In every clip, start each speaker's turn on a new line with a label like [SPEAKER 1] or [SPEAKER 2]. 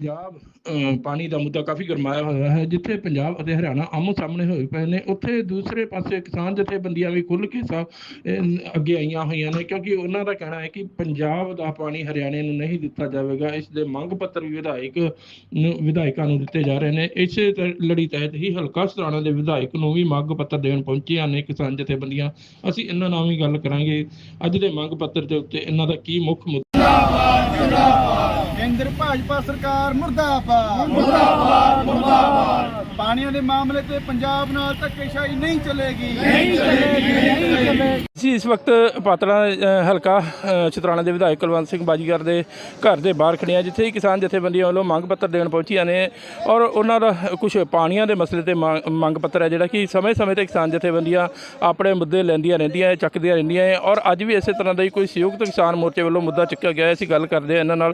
[SPEAKER 1] ਪੰਜਾਬ ਪਾਣੀ ਦਾ ਮੁੱਦਾ ਕਾਫੀ ਗਰਮਾਇਆ ਹੋਇਆ ਹੈ, ਜਿੱਥੇ ਪੰਜਾਬ ਅਤੇ ਹਰਿਆਣਾ ਆਮੋ ਸਾਹਮਣੇ ਹੋਏ ਪਏ ਨੇ, ਉੱਥੇ ਦੂਸਰੇ ਪਾਸੇ ਕਿਸਾਨ ਜਥੇਬੰਦੀਆਂ ਵੀ ਖੁੱਲ ਕੇ ਸਾ ਅੱਗੇ ਆਈਆਂ ਹੋਈਆਂ ਨੇ, ਕਿਉਂਕਿ ਉਹਨਾਂ ਦਾ ਕਹਿਣਾ ਹੈ ਕਿ ਪੰਜਾਬ ਦਾ ਪਾਣੀ ਹਰਿਆਣੇ ਨੂੰ ਨਹੀਂ ਦਿੱਤਾ ਜਾਵੇਗਾ, ਇਸ ਦੇ ਮੰਗ ਪੱਤਰ ਵੀ ਵਿਧਾਇਕ ਨੂੰ, ਵਿਧਾਇਕਾਂ ਨੂੰ ਦਿੱਤੇ ਜਾ ਰਹੇ ਨੇ, ਇਸੇ ਲੜੀ ਤਹਿਤ ਹੀ ਹਲਕਾ ਸਤਾਣਾ ਦੇ ਵਿਧਾਇਕ ਨੂੰ ਵੀ ਮੰਗ ਪੱਤਰ ਦੇਣ ਪਹੁੰਚੀਆਂ ਨੇ ਕਿਸਾਨ ਜਥੇਬੰਦੀਆਂ, ਅਸੀਂ ਇਹਨਾਂ ਨਾਲ ਵੀ ਗੱਲ ਕਰਾਂਗੇ, ਅੱਜ ਦੇ ਮੰਗ ਪੱਤਰ ਦੇ ਉੱਤੇ ਇਹਨਾਂ ਦਾ ਕੀ ਮੁੱਖ ਮੁੱਦਾ?
[SPEAKER 2] ਕੇਂਦਰ ਭਾਜਪਾ ਸਰਕਾਰ ਮੁਰਦਾਬਾਦ। ਮੁਰਦਾਬਾਦ ਮੁਰਦਾਬਾਦ। ਪਾਣੀਆਂ ਦੇ ਮਾਮਲੇ ਤੇ ਪੰਜਾਬ ਨਾਲ ਧੱਕੇਸ਼ਾਹੀ ਨਹੀਂ ਚੱਲੇਗੀ। ਨਹੀਂ ਚੱਲੇਗੀ ਨਹੀਂ ਚੱਲੇਗੀ।
[SPEAKER 1] ਅਸੀਂ ਇਸ ਵਕਤ ਪਾਤੜਾ ਹਲਕਾ ਅ, ਦੇ ਵਿਧਾਇਕ ਕੁਲਵੰਤ ਸਿੰਘ ਬਾਜੀਗਰ ਦੇ ਘਰ ਦੇ ਬਾਹਰ ਖੜੇ ਆ ਜਿੱਥੇ ਕਿਸਾਨ ਜਥੇਬੰਦੀਆਂ ਵੱਲੋਂ ਮੰਗ ਪੱਤਰ ਦੇਣ ਪਹੁੰਚੀਆਂ ਨੇ ਔਰ ਉਹਨਾਂ ਦਾ ਕੁਝ ਪਾਣੀਆਂ ਦੇ ਮਸਲੇ ਤੇ ਮੰਗ- ਮੰਗ ਪੱਤਰ ਹੈ ਜਿਹੜਾ ਕਿ ਸਮੇਂ-ਸਮੇਂ ਤੇ ਕਿਸਾਨ ਜਥੇਬੰਦੀਆਂ ਆਪਣੇ ਮੁੱਦੇ ਲੈਂਦੀਆਂ ਰਹਿੰਦੀਆਂ ਹੈ ਚੱਕਦੀਆਂ ਰਹਿੰਦੀਆਂ ਹੈ ਔਰ ਅੱਜ ਵੀ ਇਸੇ ਤਰ੍ਹਾਂ ਦਾ ਹੀ ਕੋਈ ਸੰਯੁਕਤ ਕਿਸਾਨ ਮੋਰਚੇ ਵੱਲੋਂ ਮੁੱਦਾ ਚੁੱਕਿਆ ਗਿਆ ਹੈ। ਅਸੀਂ ਗੱਲ ਕਰਦੇ ਹਾਂ ਇਹਨਾਂ ਨਾਲ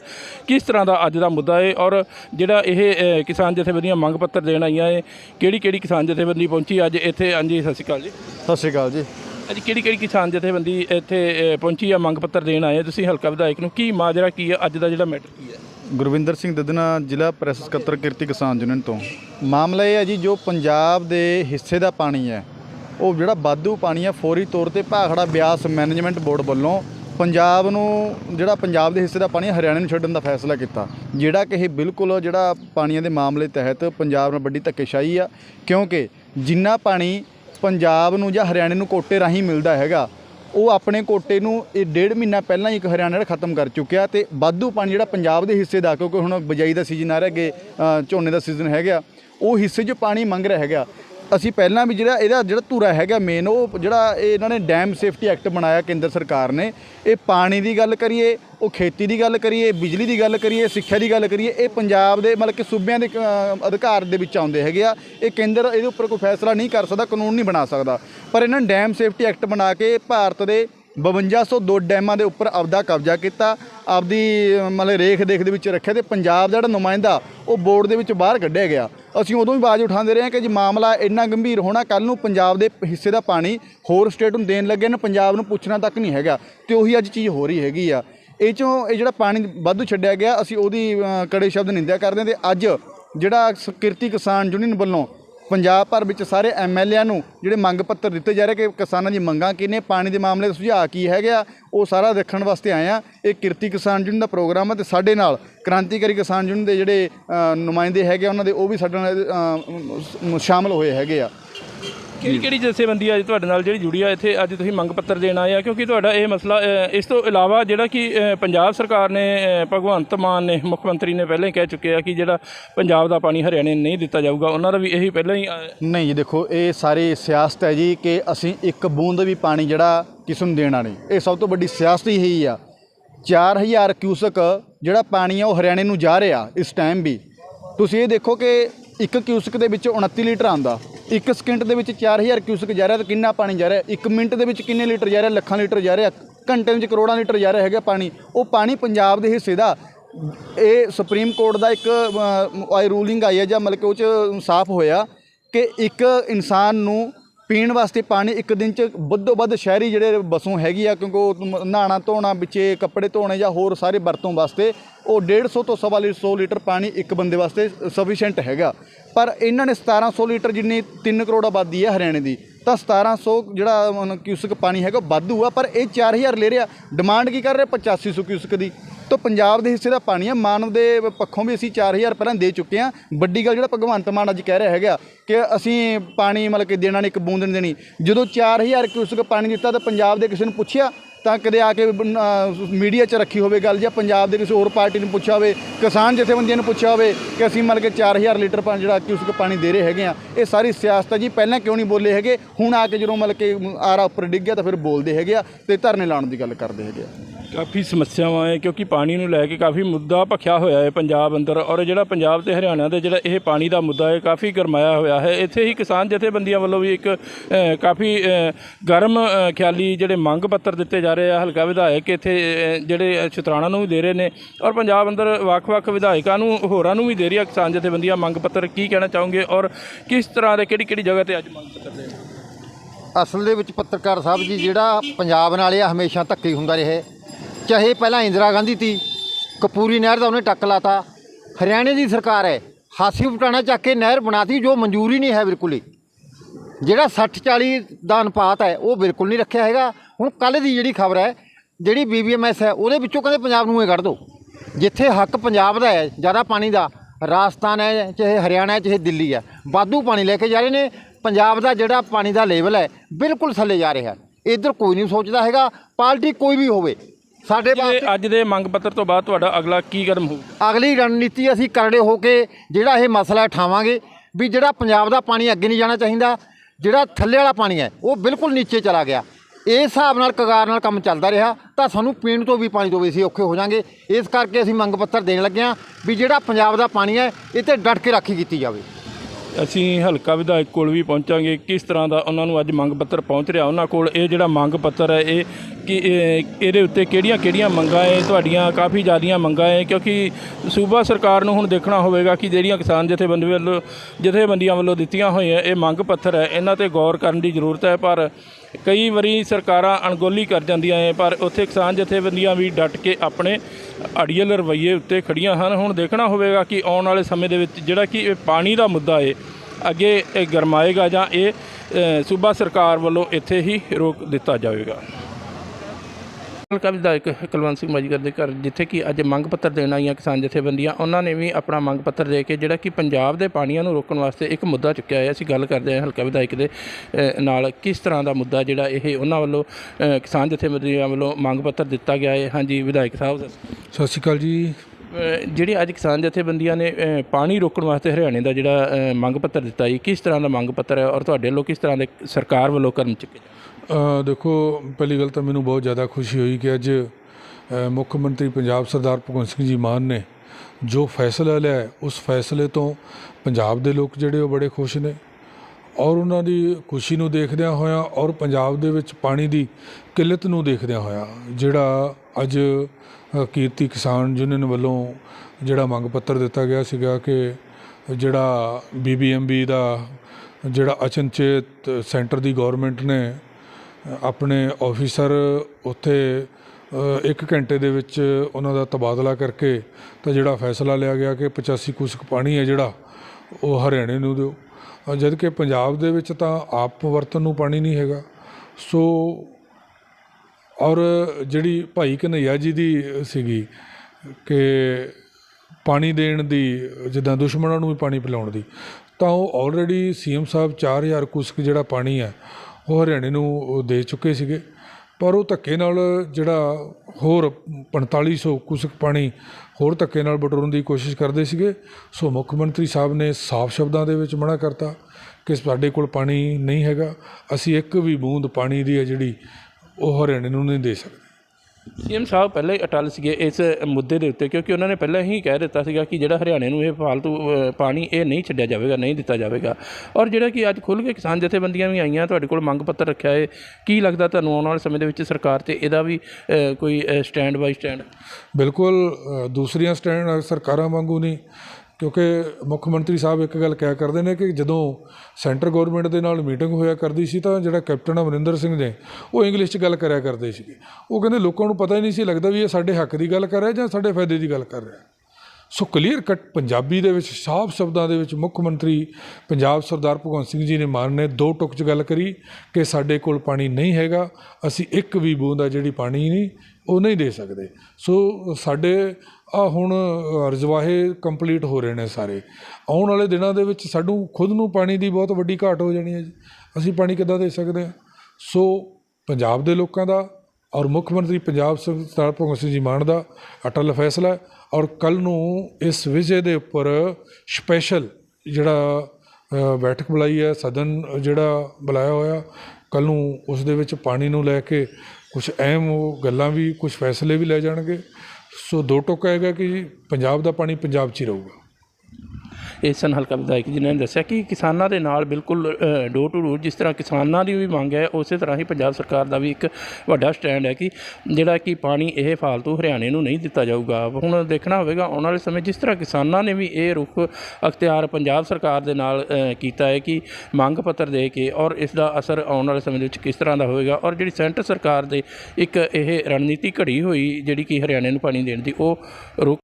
[SPEAKER 1] ਕਿਸ ਤਰ੍ਹਾਂ ਦਾ ਅੱਜ ਦਾ ਮੁੱਦਾ ਹੈ ਔਰ ਜਿਹੜਾ ਇਹ ਕਿਸਾਨ ਜਥੇਬੰਦੀਆਂ ਮੰਗ ਪੱਤਰ ਦੇਣ ਆਈਆਂ ਹੈ ਕਿਹੜੀ ਕਿਹੜੀ ਕਿਸਾਨ ਜਥੇਬੰਦੀ ਪਹੁੰਚੀ ਅੱਜ ਇੱਥੇ? ਹਾਂਜੀ ਸਤਿ ਸ਼੍ਰੀ ਅਕਾਲ ਜੀ।
[SPEAKER 3] ਸਤਿ ਸ਼੍ਰੀ ਅਕਾਲ ਜੀ।
[SPEAKER 1] ਅੱਜ ਕਿਹੜੀ ਕਿਹੜੀ ਕਿਸਾਨ ਜਥੇਬੰਦੀ ਇੱਥੇ ਅ, ਪਹੁੰਚੀ ਆ ਮੰਗ ਪੱਤਰ ਦੇਣ ਆਏ ਆ? ਤੁਸੀਂ ਹਲਕਾ ਵਿਧਾਇਕ ਨੂੰ ਕੀ ਮਾਜਰਾ ਕੀ ਆ ਅੱਜ ਦਾ ਜਿਹੜਾ ਮੈਟਰ ਕੀ ਹੈ
[SPEAKER 3] ਗੁਰਵਿੰਦਰ ਸਿੰਘ ਦਦਨਾ ਜ਼ਿਲ੍ਹਾ ਪ੍ਰੈਸ ਸਕੱਤਰ ਕਿਰਤੀ ਕਿਸਾਨ ਯੂਨੀਅਨ ਤੋਂ। ਮਾਮਲਾ ਇਹ ਹੈ ਜੀ ਜੋ ਪੰਜਾਬ ਦੇ ਹਿੱਸੇ ਦਾ ਪਾਣੀ ਹੈ ਉਹ ਜਿਹੜਾ ਵਾਧੂ ਪਾਣੀ ਹੈ ਫੌਰੀ ਤੌਰ ਤੇ ਭਾਖੜਾ ਬਿਆਸ ਮੈਨੇਜਮੈਂਟ ਬੋਰਡ ਵੱਲੋਂ ਪੰਜਾਬ ਨੂੰ ਜਿਹੜਾ ਪੰਜਾਬ ਦੇ ਹਿੱਸੇ ਦਾ ਪਾਣੀ ਹੈ, ਹਰਿਆਣੇ ਨੂੰ ਛੱਡਣ ਦਾ ਫੈਸਲਾ ਕੀਤਾ। ਜਿਹੜਾ ਕਿ ਇਹ ਬਿਲਕੁਲ ਜਿਹੜਾ ਪਾਣੀਆਂ ਦੇ ਮਾਮਲੇ ਤਹਿਤ ਪੰਜਾਬ ਨਾਲ ਵੱਡੀ ਧੱਕੇਸ਼ਾਹੀ ਆ ਕਿਉਂਕਿ ਜਿੰਨਾ ਪਾਣੀ ਪੰਜਾਬ ਨੂੰ ਜਾਂ ਹਰਿਆਣੇ ਨੂੰ ਕੋਟੇ ਰਾਹੀਂ ਮਿਲਦਾ ਹੈਗਾ, ਉਹ ਆਪਣੇ ਕੋਟੇ ਨੂੰ ਇਹ ਡੇਢ ਮਹੀਨਾ ਪਹਿਲਾਂ ਹੀ ਇੱਕ ਹਰਿਆਣਾ ਜਿਹੜਾ ਖਤਮ ਕਰ ਚੁੱਕਿਆ ਤੇ ਵਾਧੂ ਪਾਣੀ ਜਿਹੜਾ ਪੰਜਾਬ ਦੇ ਹਿੱਸੇ ਦਾ, ਕਿਉਂਕਿ ਹੁਣ ਬਜਾਈ ਦਾ ਸੀਜ਼ਨ ਆ ਰਿਹਾ, ਅੱਗੇ ਝੋਨੇ ਦਾ ਸੀਜ਼ਨ ਹੈਗਾ, ਉਹ ਹਿੱਸੇ 'ਚ ਪਾਣੀ ਮੰਗ ਰਿਹਾ ਹੈਗਾ। ਅਸੀਂ ਪਹਿਲਾਂ ਵੀ ਜਿਹੜਾ ਇਹਦਾ ਜਿਹੜਾ ਧੂਰਾ ਹੈਗਾ ਮੇਨ ਉਹ ਜਿਹੜਾ ਇਹ ਇਹਨਾਂ ਨੇ ਡੈਮ ਸੇਫਟੀ ਐਕਟ ਬਣਾਇਆ ਕੇਂਦਰ ਸਰਕਾਰ ਨੇ। ਇਹ ਪਾਣੀ ਦੀ ਗੱਲ ਕਰੀਏ ਉਹ ਖੇਤੀ ਦੀ ਗੱਲ ਕਰੀਏ ਬਿਜਲੀ ਦੀ ਗੱਲ ਕਰੀਏ ਸਿੱਖਿਆ ਦੀ ਗੱਲ ਕਰੀਏ ਇਹ ਪੰਜਾਬ ਦੇ ਮਤਲਬ ਕਿ ਸੂਬਿਆਂ ਦੇ ਅ, ਅਧਿਕਾਰ ਦੇ ਵਿੱਚ ਆਉਂਦੇ ਹੈਗੇ ਆ। ਇਹ ਕੇਂਦਰ ਇਹਦੇ ਉੱਪਰ ਕੋਈ ਫੈਸਲਾ ਨਹੀਂ ਕਰ ਸਕਦਾ ਕਾਨੂੰਨ ਨਹੀਂ ਬਣਾ ਸਕਦਾ। ਪਰ ਇਹਨਾਂ ਡੈਮ ਸੇਫਟੀ ਐਕਟ ਬਣਾ ਕੇ ਭਾਰਤ ਦੇ 5202 ਡੈਮਾਂ ਦੇ ਉੱਪਰ ਆਪਦਾ ਕਬਜ਼ਾ ਕੀਤਾ, ਆਪਦੀ ਮਤਲਬ ਰੇਖ ਦੇਖ ਦੇ ਵਿੱਚ ਰੱਖਿਆ ਤੇ ਪੰਜਾਬ ਦਾ ਜਿਹੜਾ ਨੁਮਾਇੰਦਾ, ਉਹ ਬੋਰਡ ਦੇ ਵਿੱਚ ਬਾਹਰ ਕੱਢਿਆ ਗਿਆ। ਅਸੀਂ ਉਦੋਂ ਵੀ ਆਵਾਜ਼ ਉਠਾਉਂਦੇ ਰਹੇ ਹਾਂ ਕਿ ਜੇ ਮਾਮਲਾ ਇੰਨਾ ਗੰਭੀਰ ਹੋਣਾ ਕੱਲ ਨੂੰ ਪੰਜਾਬ ਦੇ ਹਿੱਸੇ ਦਾ ਪਾਣੀ ਹੋਰ ਸਟੇਟ ਨੂੰ ਦੇਣ ਲੱਗੇ ਨੇ ਪੰਜਾਬ ਨੂੰ ਪੁੱਛਣਾ ਤੱਕ ਨਹੀਂ ਹੈਗਾ, ਤੇ ਉਹੀ ਅੱਜ ਚੀਜ਼ ਹੋ ਰਹੀ ਹੈਗੀ ਆ। ਇਹ ਚੋਂ ਇਹ ਜਿਹੜਾ ਪਾਣੀ ਵਾਧੂ ਛੱਡਿਆ ਗਿਆ, ਅਸੀਂ ਉਹਦੀ ਕੜੇ ਸ਼ਬਦ ਨਿੰਦਿਆ ਕਰਦੇ ਹਾਂ ਤੇ ਅੱਜ ਜਿਹੜਾ ਕਿਰਤੀ ਕਿਸਾਨ ਯੂਨੀਅਨ ਵੱਲੋਂ ਪੰਜਾਬ ਭਰ ਵਿੱਚ ਸਾਰੇ ਐਮਐਲਏਆਂ ਨੂੰ ਜਿਹੜੇ ਮੰਗ ਪੱਤਰ ਦਿੱਤੇ ਜਾ ਰਹੇ ਕਿ ਕਿਸਾਨਾਂ ਦੀ ਮੰਗਾਂ ਕੀ ਨੇ ਪਾਣੀ ਦੇ ਮਾਮਲੇ ਦਾ ਸੁਝਾਅ ਕੀ ਹੈਗਾ ਉਹ ਸਾਰਾ ਦੇਖਣ ਵਾਸਤੇ ਆਏ ਆ। ਇਹ ਕਿਰਤੀ ਕਿਸਾਨ ਯੂਨੀਅਨ ਦਾ ਪ੍ਰੋਗਰਾਮ ਹੈ ਤੇ ਸਾਡੇ ਨਾਲ ਕ੍ਰਾਂਤੀਕਾਰੀ ਕਿਸਾਨ ਯੂਨੀਅਨ ਦੇ ਜਿਹੜੇ ਨੁਮਾਇੰਦੇ ਹੈਗੇ ਉਹਨਾਂ ਦੇ ਉਹ ਵੀ ਸਾਡੇ ਨਾਲ ਅ, ਸ਼ਾਮਲ ਹੋਏ ਹੈਗੇ ਆ।
[SPEAKER 1] ਕਿਹੜੀ ਕਿਹੜੀ ਜਥੇਬੰਦੀ ਅੱਜ ਤੁਹਾਡੇ ਨਾਲ ਜਿਹੜੀ ਜੁੜੀ ਆ? ਇੱਥੇ ਅੱਜ ਤੁਸੀਂ ਮੰਗ ਪੱਤਰ ਦੇਣ ਆਏ ਆ, ਕਿਉਂਕਿ ਤੁਹਾਡਾ ਇਹ ਮਸਲਾ ਇਸ ਤੋਂ ਇਲਾਵਾ ਜਿਹੜਾ ਕਿ ਪੰਜਾਬ ਸਰਕਾਰ ਨੇ ਭਗਵੰਤ ਮਾਨ ਨੇ, ਮੁੱਖ ਮੰਤਰੀ ਨੇ ਪਹਿਲਾਂ ਹੀ ਕਹਿ ਚੁੱਕੇ ਆ ਕਿ ਜਿਹੜਾ ਪੰਜਾਬ ਦਾ ਪਾਣੀ ਹਰਿਆਣੇ ਨੂੰ ਨਹੀਂ ਦਿੱਤਾ ਜਾਊਗਾ, ਉਹਨਾਂ ਦਾ ਵੀ ਇਹੀ ਪਹਿਲਾਂ ਹੀ
[SPEAKER 3] ਨਹੀਂ ਜੀ, ਦੇਖੋ, ਇਹ ਸਾਰੀ ਸਿਆਸਤ ਹੈ ਜੀ ਕਿ ਅਸੀਂ ਇੱਕ ਬੂੰਦ ਵੀ ਪਾਣੀ ਜਿਹੜਾ ਕਿਸ ਨੂੰ ਦੇਣਾ ਨਹੀਂ। ਇਹ ਸਭ ਤੋਂ ਵੱਡੀ ਸਿਆਸਤ ਹੀ ਹੀ ਆ। 4000 ਕਿਊਸਕ ਜਿਹੜਾ ਪਾਣੀ ਆ ਉਹ ਹਰਿਆਣੇ ਨੂੰ ਜਾ ਰਿਹਾ ਇਸ ਟਾਈਮ ਵੀ। ਤੁਸੀਂ ਇਹ ਦੇਖੋ ਕਿ ਇੱਕ ਕਿਊਸਕ ਦੇ ਵਿੱਚ 29 ਲੀਟਰ ਆਂਦਾ ਇੱਕ ਸਕਿੰਟ ਦੇ ਵਿੱਚ 4000 ਕਿਊਸਿਕ ਜਾ ਰਿਹਾ ਤਾਂ ਕਿੰਨਾ ਪਾਣੀ ਜਾ ਰਿਹਾ? ਇੱਕ ਮਿੰਟ ਦੇ ਵਿੱਚ ਕਿੰਨੇ ਲੀਟਰ ਜਾ ਰਿਹਾ? ਲੱਖਾਂ ਲੀਟਰ ਜਾ ਰਿਹਾ? ਘੰਟੇ ਵਿੱਚ ਕਰੋੜਾਂ ਲੀਟਰ ਜਾ ਰਿਹਾ ਹੈਗਾ ਪਾਣੀ। ਉਹ ਪਾਣੀ ਪੰਜਾਬ ਦੇ ਹਿੱਸੇ ਦਾ ਇਹ ਸੁਪਰੀਮ ਕੋਰਟ ਦਾ ਇੱਕ ਆਈ ਰੂਲਿੰਗ ਆਈ ਹੈ ਜਾਂ ਮਤਲਬ ਕਿ ਉਹ ਚ ਸਾਫ਼ ਹੋਇਆ ਕਿ ਇੱਕ ਇਨਸਾਨ ਨੂੰ ਪੀਣ ਵਾਸਤੇ ਪਾਣੀ ਇੱਕ ਦਿਨ ਚ ਵੱਧੋ ਵੱਧ ਸ਼ਹਿਰੀ ਜਿਹੜੇ ਬਸੋਂ ਹੈਗੀ ਆ, ਕਿਉਂਕਿ ਉਹ ਮ- ਨਹਾਉਣਾ, ਧੋਣਾ, ਵਿੱਚੇ ਕੱਪੜੇ ਧੋਣੇ ਜਾਂ ਹੋਰ ਸਾਰੇ ਵਰਤੋਂ ਵਾਸਤੇ ਉਹ 150 ਤੋਂ ਸਵਾ ਲੀ 100 ਲੀਟਰ ਪਾਣੀ ਇੱਕ ਬੰਦੇ ਵਾਸਤੇ ਸਫੀਸ਼ੀਐਂਟ ਹੈਗਾ। ਪਰ ਇਹਨਾਂ ਨੇ 1700 ਲੀਟਰ ਜਿੰਨੀ 3 ਕਰੋੜ ਆਬਾਦੀ ਹੈ ਹਰਿਆਣੇ ਦੀ, ਤਾਂ 1700 ਜਿਹੜਾ ਹੁਣ ਕਿਊਸਕ ਪਾਣੀ ਹੈਗਾ ਉਹ ਵਾਧੂ ਆ, ਪਰ ਇਹ 4000 ਲੈ ਰਿਹਾ। ਡਿਮਾਂਡ ਕੀ ਕਰ ਰਿਹਾ? 8500 ਕਿਊਸਕ ਦੀ। ਤਾਂ ਪੰਜਾਬ ਦੇ ਹਿੱਸੇ ਦਾ ਪਾਣੀ ਆ। ਮਾਨਵ ਦੇ ਪੱਖੋਂ ਵੀ ਅਸੀਂ 4000 ਪਹਿਲਾਂ ਦੇ ਚੁੱਕੇ ਆ। ਵੱਡੀ ਗੱਲ ਜਿਹੜਾ ਭਗਵੰਤ ਮਾਨ ਅੱਜ ਕਹਿ ਰਿਹਾ ਹੈਗਾ ਕਿ ਅਸੀਂ ਪਾਣੀ ਮਤਲਬ ਕਿ ਦੇਣਾ ਨਹੀਂ ਇੱਕ ਬੂੰਦ ਨਹੀਂ ਦੇਣੀ। ਜਦੋਂ 4000 ਕਿਊਸਕ ਪਾਣੀ ਦਿੱਤਾ ਤਾਂ ਪੰਜਾਬ ਦੇ ਕਿਸੇ ਨੂੰ ਪੁੱਛਿਆ ਤਾਂ ਕਦੇ ਆ ਕੇ ਮੀਡੀਆ 'ਚ ਰੱਖੀ ਹੋਵੇ ਗੱਲ ਜਾਂ ਪੰਜਾਬ ਦੇ ਕਿਸੇ ਹੋਰ ਪਾਰਟੀ ਨੂੰ ਪੁੱਛਿਆ ਹੋਵੇ, ਕਿਸਾਨ ਜਥੇਬੰਦੀਆਂ ਨੂੰ ਪੁੱਛਿਆ ਹੋਵੇ ਕਿ ਅਸੀਂ ਮਤਲਬ ਕਿ 4000 ਲੀਟਰ ਪਾਣੀ ਜਿਹੜਾ ਕਿਊਸਕ ਪਾਣੀ ਦੇ ਰਹੇ ਹੈਗੇ ਆ। ਇਹ ਸਾਰੀ ਸਿਆਸਤ ਆ ਜੀ। ਪਹਿਲਾਂ ਕਿਉਂ ਨਹੀਂ ਬੋਲੇ ਹੈਗੇ? ਹੁਣ ਆ ਕੇ ਜਦੋਂ ਮਤਲਬ ਕਿ ਆਰਾ ਉੱਪਰ ਡਿੱਗ ਗਿਆ ਤਾਂ ਫਿਰ ਬੋਲਦੇ ਹੈਗੇ ਆ ਤੇ ਧਰਨੇ ਲਾਉਣ ਦੀ ਗੱਲ ਕਰਦੇ ਹੈਗੇ ਆ।
[SPEAKER 1] ਕਾਫੀ ਸਮੱਸਿਆਵਾਂ ਹੈ ਕਿਉਂਕਿ ਪਾਣੀ ਨੂੰ ਲੈ ਕੇ ਕਾਫੀ ਮੁੱਦਾ ਭਖਿਆ ਹੋਇਆ ਹੈ ਪੰਜਾਬ ਅੰਦਰ ਔਰ ਜਿਹੜਾ ਪੰਜਾਬ ਤੇ ਹਰਿਆਣਾ ਦੇ ਜਿਹੜਾ ਇਹ ਪਾਣੀ ਦਾ ਮੁੱਦਾ ਹੈ ਕਾਫੀ ਗਰਮਾਇਆ ਹੋਇਆ ਹੈ ਇੱਥੇ ਹੀ ਕਿਸਾਨ ਜਥੇਬੰਦੀਆਂ ਵੱਲੋਂ ਵੀ ਇੱਕ ਅ, ਕਾਫੀ ਅ, ਗਰਮ ਅ, ਖਿਆਲੀ ਜਿਹੜੇ ਮੰਗ ਪੱਤਰ ਦਿੱਤੇ ਜਾ ਰਹੇ ਆ ਹਲਕਾ ਵਿਧਾਇਕ ਇੱਥੇ ਅ, ਜਿਹੜੇ ਛਤਰਾਣਾ ਨੂੰ ਵੀ ਦੇ ਰਹੇ ਨੇ ਔਰ ਪੰਜਾਬ ਅੰਦਰ ਵੱਖ-ਵੱਖ ਵਿਧਾਇਕਾਂ ਨੂੰ ਹੋਰਾਂ ਨੂੰ ਵੀ ਦੇ ਰਹੀ ਆ ਕਿਸਾਨ ਜਥੇਬੰਦੀਆਂ ਮੰਗ ਪੱਤਰ ਕੀ ਕਹਿਣਾ ਚਾਹੋਗੇ ਔਰ ਕਿਸ ਤਰ੍ਹਾਂ ਦੇ ਕਿਹੜੀ ਕਿਹੜੀ ਜਗ੍ਹਾ ਤੇ ਅੱਜ ਮੰਗ ਪੱਤਰ ਦੇ ਰਹੇ ਹੋ?
[SPEAKER 4] ਅਸਲ ਦੇ ਵਿੱਚ ਪੱਤਰਕਾਰ ਸਾਹਿਬ ਜੀ ਜਿਹੜਾ ਪੰਜਾਬ ਨਾਲ ਇਹ ਹਮੇਸ਼ਾ ਧੱਕੇ ਹੁੰਦਾ ਰਿਹਾ ਚਾਹੇ ਪਹਿਲਾਂ ਇੰਦਰਾ ਗਾਂਧੀ ਤੀ ਕਪੂਰੀ ਨਹਿਰ ਦਾ ਉਹਨੇ ਟੱਕ ਲਾਤਾ। ਹਰਿਆਣੇ ਦੀ ਸਰਕਾਰ ਹੈ, ਹਾਸੀ ਪਟਾਣਾ ਚੱਕ ਕੇ ਨਹਿਰ ਬਣਾਤੀ, ਜੋ ਮਨਜ਼ੂਰੀ ਨਹੀਂ ਹੈ ਬਿਲਕੁਲ ਹੀ। ਜਿਹੜਾ 60 40 ਦਾ ਅਨੁਪਾਤ ਹੈ, ਉਹ ਬਿਲਕੁਲ ਨਹੀਂ ਰੱਖਿਆ ਹੈਗਾ। ਹੁਣ ਕੱਲ ਦੀ ਜਿਹੜੀ ਖਬਰ ਹੈ, ਜਿਹੜੀ ਬੀਬੀਐਮਐਸ ਹੈ, ਉਹਦੇ ਵਿੱਚੋਂ ਕਹਿੰਦੇ ਪੰਜਾਬ ਨੂੰ ਇਹ ਕੱਢ ਦਿਓ ਜਿੱਥੇ ਹੱਕ ਪੰਜਾਬ ਦਾ ਹੈ, ਜ਼ਿਆਦਾ ਪਾਣੀ ਦਾ, ਰਾਜਸਥਾਨ ਹੈ, ਚਾਹੇ ਹਰਿਆਣਾ ਹੈ, ਚਾਹੇ ਦਿੱਲੀ ਹੈ, ਵਾਧੂ ਪਾਣੀ ਲੈ ਕੇ ਜਾ ਰਹੇ ਨੇ। ਪੰਜਾਬ ਦਾ ਜਿਹੜਾ ਪਾਣੀ ਦਾ ਲੈਵਲ ਹੈ, ਬਿਲਕੁਲ ਥੱਲੇ ਜਾ ਰਿਹਾ। ਇੱਧਰ ਕੋਈ ਨਹੀਂ ਸੋਚਦਾ ਹੈਗਾ, ਪਾਰਟੀ ਕੋਈ ਵੀ ਹੋਵੇ ਸਾਡੇ ਵਾਸਤੇ
[SPEAKER 1] ਅੱਜ ਦੇ ਮੰਗ ਪੱਤਰ ਤੋਂ ਬਾਅਦ ਤੁਹਾਡਾ ਅਗਲਾ ਕੀ ਕਦਮ ਹੋਊ?
[SPEAKER 4] ਅਗਲੀ ਰਣਨੀਤੀ ਅਸੀਂ ਕਰੜੇ ਹੋ ਕੇ ਜਿਹੜਾ ਇਹ ਮਸਲਾ ਉਠਾਵਾਂਗੇ ਵੀ ਜਿਹੜਾ ਪੰਜਾਬ ਦਾ ਪਾਣੀ ਅੱਗੇ ਨਹੀਂ ਜਾਣਾ ਚਾਹੀਦਾ ਜਿਹੜਾ ਥੱਲੇ ਵਾਲਾ ਪਾਣੀ ਹੈ ਉਹ ਬਿਲਕੁਲ ਨੀਚੇ ਚਲਾ ਗਿਆ। ਇਸ ਹਿਸਾਬ ਨਾਲ ਕਗਾਰ ਨਾਲ ਕੰਮ ਚੱਲਦਾ ਰਿਹਾ ਤਾਂ ਸਾਨੂੰ ਪੀਣ ਤੋਂ ਵੀ ਪਾਣੀ ਤੋਂ ਵੀ ਅਸੀਂ ਔਖੇ ਹੋ ਜਾਾਂਗੇ। ਇਸ ਕਰਕੇ ਅਸੀਂ ਮੰਗ ਪੱਤਰ ਦੇਣ ਲੱਗੇ ਹਾਂ ਵੀ ਜਿਹੜਾ ਪੰਜਾਬ ਦਾ ਪਾਣੀ ਹੈ ਇਹ ਤੇ ਡਟ ਕੇ ਰਾਖੀ ਕੀਤੀ ਜਾਵੇ।
[SPEAKER 1] ਅਸੀਂ ਹਲਕਾ ਵਿਧਾਇਕ ਕੋਲ ਵੀ ਪਹੁੰਚਾਂਗੇ। ਕਿਸ ਤਰ੍ਹਾਂ ਦਾ ਉਹਨਾਂ ਨੂੰ ਅੱਜ ਮੰਗ ਪੱਤਰ ਪਹੁੰਚ ਰਿਹਾ? ਉਹਨਾਂ ਕੋਲ ਇਹ ਜਿਹੜਾ ਮੰਗ ਪੱਤਰ ਹੈ ਇਹ ਕਿ ਇਹ- ਇਹਦੇ ਉੱਤੇ ਕਿਹੜੀਆਂ ਕਿਹੜੀਆਂ ਮੰਗਾਂ ਹੈ ਤੁਹਾਡੀਆਂ ਕਾਫੀ ਜ਼ਿਆਦੀਆਂ ਮੰਗਾਂ ਹੈ ਕਿਉਂਕਿ ਸੂਬਾ ਸਰਕਾਰ ਨੂੰ ਹੁਣ ਦੇਖਣਾ ਹੋਵੇਗਾ ਕਿ ਜਿਹੜੀਆਂ ਕਿਸਾਨ ਜਥੇਬੰਦੀ ਵੱਲੋਂ, ਜਥੇਬੰਦੀਆਂ ਵੱਲੋਂ ਦਿੱਤੀਆਂ ਹੋਈਆਂ ਇਹ ਮੰਗ ਪੱਥਰ ਹੈ, ਇਹਨਾਂ ਤੇ ਗੌਰ ਕਰਨ ਦੀ ਜ਼ਰੂਰਤ ਹੈ, ਪਰ ਕਈ ਵਾਰੀ ਸਰਕਾਰਾਂ ਅਣਗੌਲੀ ਕਰ ਜਾਂਦੀਆਂ ਹੈ ਪਰ ਉੱਥੇ ਕਿਸਾਨ ਜਥੇਬੰਦੀਆਂ ਵੀ ਡਟ ਕੇ ਆਪਣੇ ਅੜੀਅਲ ਰਵੱਈਏ ਉੱਤੇ ਖੜੀਆਂ ਹਨ। ਹੁਣ ਦੇਖਣਾ ਹੋਵੇਗਾ ਕਿ ਆਉਣ ਵਾਲੇ ਸਮੇਂ ਦੇ ਵਿੱਚ ਜਿਹੜਾ ਕਿ ਇਹ ਪਾਣੀ ਦਾ ਮੁੱਦਾ ਹੈ ਅੱਗੇ ਇਹ ਗਰਮਾਏਗਾ ਜਾਂ ਇਹ ਸੂਬਾ ਸਰਕਾਰ ਵੱਲੋਂ ਇੱਥੇ ਹੀ ਰੋਕ ਦਿੱਤਾ ਜਾਵੇਗਾ। ਹਲਕਾ ਵਿਧਾਇਕ ਕੁਲਵੰਤ ਸਿੰਘ ਮਾਜੀਗਰ ਦੇ ਘਰ ਜਿੱਥੇ ਕਿ ਅੱਜ ਮੰਗ ਪੱਤਰ ਦੇਣ ਆਈਆਂ ਕਿਸਾਨ ਜਥੇਬੰਦੀਆਂ ਉਹਨਾਂ ਨੇ ਵੀ ਆਪਣਾ ਮੰਗ ਪੱਤਰ ਦੇ ਕੇ ਜਿਹੜਾ ਕਿ ਪੰਜਾਬ ਦੇ ਪਾਣੀਆਂ ਨੂੰ ਰੋਕਣ ਵਾਸਤੇ ਇੱਕ ਮੁੱਦਾ ਚੁੱਕਿਆ ਹੈ। ਅਸੀਂ ਗੱਲ ਕਰਦੇ ਹਾਂ ਹਲਕਾ ਵਿਧਾਇਕ ਦੇ ਨਾਲ ਕਿਸ ਤਰ੍ਹਾਂ ਦਾ ਮੁੱਦਾ ਜਿਹੜਾ ਇਹ ਉਹਨਾਂ ਵੱਲੋਂ ਕਿਸਾਨ ਜਥੇਬੰਦੀਆਂ ਵੱਲੋਂ ਮੰਗ ਪੱਤਰ ਦਿੱਤਾ ਗਿਆ ਹੈ। ਹਾਂਜੀ ਵਿਧਾਇਕ ਸਾਹਿਬ
[SPEAKER 5] ਸਤਿ ਸ਼੍ਰੀ ਅਕਾਲ। ਜੀ।
[SPEAKER 1] ਜਿਹੜੀ ਅੱਜ ਕਿਸਾਨ ਜਥੇਬੰਦੀਆਂ ਨੇ ਪਾਣੀ ਰੋਕਣ ਵਾਸਤੇ ਹਰਿਆਣੇ ਦਾ ਜਿਹੜਾ ਮੰਗ ਪੱਤਰ ਦਿੱਤਾ ਜੀ ਕਿਸ ਤਰ੍ਹਾਂ ਦਾ ਮੰਗ ਪੱਤਰ ਹੈ ਔਰ ਤੁਹਾਡੇ ਵੱਲੋਂ ਕਿਸ ਤਰ੍ਹਾਂ ਦੇ ਸਰਕਾਰ ਵੱਲੋਂ ਕਦਮ ਚੁੱਕੇ
[SPEAKER 5] ਦੇਖੋ, ਪਹਿਲੀ ਗੱਲ ਤਾਂ ਮੈਨੂੰ ਬਹੁਤ ਜ਼ਿਆਦਾ ਖੁਸ਼ੀ ਹੋਈ ਕਿ ਅੱਜ ਮੁੱਖ ਮੰਤਰੀ ਪੰਜਾਬ ਸਰਦਾਰ ਭਗਵੰਤ ਸਿੰਘ ਜੀ ਮਾਨ ਨੇ ਜੋ ਫੈਸਲਾ ਲਿਆ ਉਸ ਫੈਸਲੇ ਤੋਂ ਪੰਜਾਬ ਦੇ ਲੋਕ ਜਿਹੜੇ ਉਹ ਬੜੇ ਖੁਸ਼ ਨੇ ਔਰ ਉਹਨਾਂ ਦੀ ਖੁਸ਼ੀ ਨੂੰ ਦੇਖਦਿਆਂ ਹੋਇਆਂ ਔਰ ਪੰਜਾਬ ਦੇ ਵਿੱਚ ਪਾਣੀ ਦੀ ਕਿੱਲਤ ਨੂੰ ਦੇਖਦਿਆਂ ਹੋਇਆ ਜਿਹੜਾ ਅੱਜ ਕੀਰਤੀ ਕਿਸਾਨ ਯੂਨੀਅਨ ਵੱਲੋਂ ਜਿਹੜਾ ਮੰਗ ਪੱਤਰ ਦਿੱਤਾ ਗਿਆ ਸੀਗਾ ਕਿ ਜਿਹੜਾ ਬੀਬੀਐਮਬੀ ਦਾ ਜਿਹੜਾ ਅਚਨਚੇਤ ਸੈਂਟਰ ਦੀ ਗਵਰਨਮੈਂਟ ਨੇ ਆਪਣੇ ਔਫਿਸਰ ਉੱਥੇ ਇੱਕ ਘੰਟੇ ਦੇ ਵਿੱਚ ਉਹਨਾਂ ਦਾ ਤਬਾਦਲਾ ਕਰਕੇ ਤਾਂ ਜਿਹੜਾ ਫੈਸਲਾ ਲਿਆ ਗਿਆ ਕਿ 85 ਕੁਸਕ ਪਾਣੀ ਹੈ ਜਿਹੜਾ ਉਹ ਹਰਿਆਣੇ ਨੂੰ ਦਿਓ। ਅ, ਜਦ ਕਿ ਪੰਜਾਬ ਦੇ ਵਿੱਚ ਤਾਂ ਆਪ ਵਰਤਨ ਨੂੰ ਪਾਣੀ ਨਹੀਂ ਹੈਗਾ। ਸੋ ਔਰ ਜਿਹੜੀ ਭਾਈ ਕਨਈਆ ਜੀ ਦੀ ਸੀਗੀ ਕਿ ਪਾਣੀ ਦੇਣ ਦੀ ਜਿੱਦਾਂ ਦੁਸ਼ਮਣਾਂ ਨੂੰ ਵੀ ਪਾਣੀ ਪਿਲਾਉਣ ਦੀ ਤਾਂ ਉਹ ਆਲਰੇਡੀ ਸੀਐਮ ਸਾਹਿਬ 4000 ਕੁਸਕ ਜਿਹੜਾ ਪਾਣੀ ਹੈ ਉਹ ਹਰਿਆਣੇ ਨੂੰ ਉਹ ਦੇ ਚੁੱਕੇ ਸੀਗੇ। ਪਰ ਉਹ ਧੱਕੇ ਨਾਲ ਜਿਹੜਾ ਹੋਰ 4500 ਕੁਸਕ ਪਾਣੀ ਹੋਰ ਧੱਕੇ ਨਾਲ ਬਟੋਰਨ ਦੀ ਕੋਸ਼ਿਸ਼ ਕਰਦੇ ਸੀਗੇ। ਸੋ ਮੁੱਖ ਮੰਤਰੀ ਸਾਹਿਬ ਨੇ ਸਾਫ਼ ਸ਼ਬਦਾਂ ਦੇ ਵਿੱਚ ਮਨਾ ਕਰਤਾ ਕਿ ਸਾਡੇ ਕੋਲ ਪਾਣੀ ਨਹੀਂ ਹੈਗਾ, ਅਸੀਂ ਇੱਕ ਵੀ ਬੂੰਦ ਪਾਣੀ ਦੀ ਹੈ ਜਿਹੜੀ ਉਹ ਹਰਿਆਣੇ ਨੂੰ ਨਹੀਂ ਦੇ ਸਕਦੇ।
[SPEAKER 1] ਸੀਐਮ ਸਾਹਿਬ ਪਹਿਲਾਂ ਹੀ ਅਟਲ ਸੀਗੇ ਇਸ ਮੁੱਦੇ ਦੇ ਉੱਤੇ ਕਿਉਂਕਿ ਉਹਨਾਂ ਨੇ ਪਹਿਲਾਂ ਹੀ ਕਹਿ ਦਿੱਤਾ ਸੀਗਾ ਕਿ ਜਿਹੜਾ ਹਰਿਆਣੇ ਨੂੰ ਇਹ ਫਾਲਤੂ ਅ, ਪਾਣੀ ਇਹ ਨਹੀਂ ਛੱਡਿਆ ਜਾਵੇਗਾ ਨਹੀਂ ਦਿੱਤਾ ਜਾਵੇਗਾ। ਔਰ ਜਿਹੜਾ ਕਿ ਅੱਜ ਖੁੱਲ੍ਹ ਕੇ ਕਿਸਾਨ ਜਥੇਬੰਦੀਆਂ ਵੀ ਆਈਆਂ ਤੁਹਾਡੇ ਕੋਲ ਮੰਗ ਪੱਤਰ ਰੱਖਿਆ ਹੈ ਕੀ ਲੱਗਦਾ ਤੁਹਾਨੂੰ ਆਉਣ ਵਾਲੇ ਸਮੇਂ ਦੇ ਵਿੱਚ ਸਰਕਾਰ ਤੇ ਇਹਦਾ ਵੀ ਅ, ਕੋਈ ਸਟੈਂਡ ਬਾਈ ਸਟੈਂਡ
[SPEAKER 5] ਬਿਲਕੁਲ ਅ, ਦੂਸਰੀਆਂ ਸਟੈਂਡ ਸਰਕਾਰਾਂ ਵਾਂਗੂ ਨਹੀਂ। ਕਿਉਂਕਿ ਮੁੱਖ ਮੰਤਰੀ ਸਾਹਿਬ ਇੱਕ ਗੱਲ ਕਿਹਾ ਕਰਦੇ ਨੇ ਕਿ ਜਦੋਂ ਸੈਂਟਰ ਗਵਰਨਮੈਂਟ ਦੇ ਨਾਲ ਮੀਟਿੰਗ ਹੋਇਆ ਕਰਦੀ ਸੀ ਤਾਂ ਜਿਹੜਾ ਕੈਪਟਨ ਅਮਰਿੰਦਰ ਸਿੰਘ ਨੇ ਉਹ ਇੰਗਲਿਸ਼ 'ਚ ਗੱਲ ਕਰਿਆ ਕਰਦੇ ਸੀਗੇ ਉਹ ਕਹਿੰਦੇ ਲੋਕਾਂ ਨੂੰ ਪਤਾ ਹੀ ਨਹੀਂ ਸੀ ਲੱਗਦਾ ਵੀ ਇਹ ਸਾਡੇ ਹੱਕ ਦੀ ਗੱਲ ਕਰ ਰਿਹਾ ਜਾਂ ਸਾਡੇ ਫਾਇਦੇ ਦੀ ਗੱਲ ਕਰ ਰਿਹਾ। ਸੋ ਕਲੀਅਰ ਕੱਟ ਪੰਜਾਬੀ ਦੇ ਵਿੱਚ, ਸਾਫ਼ ਸ਼ਬਦਾਂ ਦੇ ਵਿੱਚ ਮੁੱਖ ਮੰਤਰੀ ਪੰਜਾਬ ਸਰਦਾਰ ਭਗਵੰਤ ਸਿੰਘ ਜੀ ਨੇ ਮਾਨ ਨੇ ਦੋ ਟੁਕ 'ਚ ਗੱਲ ਕਰੀ ਕਿ ਸਾਡੇ ਕੋਲ ਪਾਣੀ ਨਹੀਂ ਹੈਗਾ, ਅਸੀਂ ਇੱਕ ਵੀ ਬੂੰਦ ਆ ਜਿਹੜੀ ਪਾਣੀ ਨਹੀਂ, ਉਹ ਨਹੀਂ ਦੇ ਸਕਦੇ। ਸੋ ਸਾਡੇ, ਆ ਹੁਣ ਰਜਵਾਹੇ ਕੰਪਲੀਟ ਹੋ ਰਹੇ ਨੇ ਸਾਰੇ। ਆਉਣ ਵਾਲੇ ਦਿਨਾਂ ਦੇ ਵਿੱਚ ਸਾਨੂੰ ਖੁਦ ਨੂੰ ਪਾਣੀ ਦੀ ਬਹੁਤ ਵੱਡੀ ਘਾਟ ਹੋ ਜਾਣੀ ਹੈ ਜੀ। ਅਸੀਂ ਪਾਣੀ ਕਿੱਦਾਂ ਦੇ ਸਕਦੇ ਹਾਂ? ਸੋ ਪੰਜਾਬ ਦੇ ਲੋਕਾਂ ਦਾ ਔਰ ਮੁੱਖ ਮੰਤਰੀ ਪੰਜਾਬ ਸਰਦਾਰ ਭਗਵੰਤ ਸਿੰਘ ਜੀ ਮਾਨ ਦਾ ਅਟਲ ਫੈਸਲਾ ਔਰ ਕੱਲ ਨੂੰ ਇਸ ਵਿਜੇ ਦੇ ਉੱਪਰ ਸਪੈਸ਼ਲ ਜਿਹੜਾ ਬੈਠਕ ਬੁਲਾਈ ਹੈ, ਸਦਨ ਜਿਹੜਾ ਬੁਲਾਇਆ ਹੋਇਆ ਕੱਲ ਨੂੰ ਉਸ ਦੇ ਵਿੱਚ ਪਾਣੀ ਨੂੰ ਲੈ ਕੇ ਕੁਝ ਅਹਿਮ ਗੱਲਾਂ ਵੀ ਕੁਝ ਫੈਸਲੇ ਵੀ ਲੈ ਜਾਣਗੇ। ਸੋ ਦੋ ਟੋਕਾ ਹੈਗਾ ਕਿ ਪੰਜਾਬ ਦਾ ਪਾਣੀ ਪੰਜਾਬ 'ਚ ਹੀ ਰਹੂਗਾ।
[SPEAKER 1] ਇਸ ਸਨ ਹਲਕਾ ਵਿਧਾਇਕ ਜਿਨ੍ਹਾਂ ਨੇ ਦੱਸਿਆ ਕਿ ਕਿਸਾਨਾਂ ਦੇ ਨਾਲ ਬਿਲਕੁਲ ਡੋਰ ਟੂ ਡੋਰ ਜਿਸ ਤਰ੍ਹਾਂ ਕਿਸਾਨਾਂ ਦੀ ਵੀ ਮੰਗ ਹੈ, ਉਸੇ ਤਰ੍ਹਾਂ ਹੀ ਪੰਜਾਬ ਸਰਕਾਰ ਦਾ ਵੀ ਇੱਕ ਵੱਡਾ ਸਟੈਂਡ ਹੈ ਕਿ ਜਿਹੜਾ ਕਿ ਪਾਣੀ ਇਹ ਫਾਲਤੂ ਹਰਿਆਣੇ ਨੂੰ ਨਹੀਂ ਦਿੱਤਾ ਜਾਊਗਾ। ਹੁਣ ਦੇਖਣਾ ਹੋਵੇਗਾ, ਆਉਣ ਵਾਲੇ ਸਮੇਂ ਜਿਸ ਤਰ੍ਹਾਂ ਕਿਸਾਨਾਂ ਨੇ ਵੀ ਇਹ ਰੁਖ ਅਖਤਿਆਰ ਪੰਜਾਬ ਸਰਕਾਰ ਦੇ ਨਾਲ ਕੀਤਾ ਹੈ ਕਿ ਮੰਗ ਪੱਤਰ ਦੇ ਕੇ ਔਰ ਇਸ ਦਾ ਅਸਰ ਆਉਣ ਵਾਲੇ ਸਮੇਂ ਦੇ ਵਿੱਚ ਕਿਸ ਤਰ੍ਹਾਂ ਦਾ ਹੋਵੇਗਾ ਔਰ ਜਿਹੜੀ ਸੈਂਟਰ ਸਰਕਾਰ ਦੇ ਇੱਕ ਇਹ ਰਣਨੀਤੀ ਘੜੀ ਹੋਈ ਜਿਹੜੀ ਕਿ ਹਰਿਆਣੇ ਨੂੰ ਪਾਣੀ ਦੇਣ ਦੀ, ਉਹ ਰੁਕ